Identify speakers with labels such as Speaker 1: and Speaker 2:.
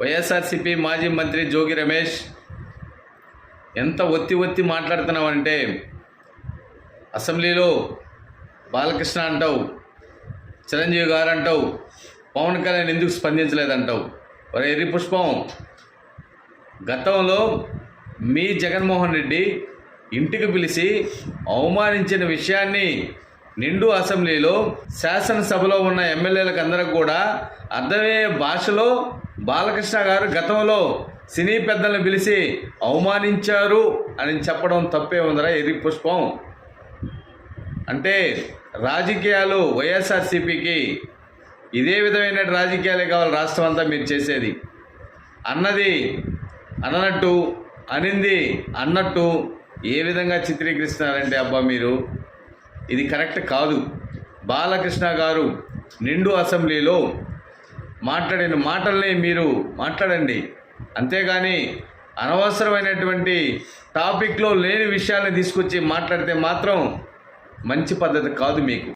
Speaker 1: వైఎస్ఆర్సిపి మాజీ మంత్రి జోగి రమేష్ ఎంత ఒత్తి ఒత్తి మాట్లాడుతున్నావంటే అసెంబ్లీలో బాలకృష్ణ అంటావు చిరంజీవి గారు అంటావు పవన్ కళ్యాణ్ ఎందుకు స్పందించలేదంటావు? ఒరే ఎర్రి పుష్పం గతంలో మీ జగన్మోహన్ రెడ్డి ఇంటికి పిలిచి అవమానించిన విషయాన్ని నిండు అసెంబ్లీలో శాసనసభలో ఉన్న ఎమ్మెల్యేలకు అందరికి కూడా అర్థమయ్యే భాషలో బాలకృష్ణ గారు గతంలో సినీ పెద్దలను పిలిచి అవమానించారు అని చెప్పడం తప్పే ఉందరా ఎరి పుష్పం? అంటే రాజకీయాలు వైఎస్ఆర్సీపీకి ఇదే విధమైన రాజకీయాలే కావాలి రాష్ట్రం అంతా మీరు చేసేది. అన్నది అన్నట్టు అనింది అన్నట్టు ఏ విధంగా చిత్రీకరిస్తున్నారంటే అబ్బా మీరు? ఇది కరెక్ట్ కాదు. బాలకృష్ణ గారు నిండు అసెంబ్లీలో మాట్లాడిన మాటల్ని మీరు మాట్లాడండి. అంతేగాని అనవసరమైనటువంటి టాపిక్లో లేని విషయాన్ని తీసుకొచ్చి మాట్లాడితే మాత్రం మంచి పద్ధతి కాదు మీకు.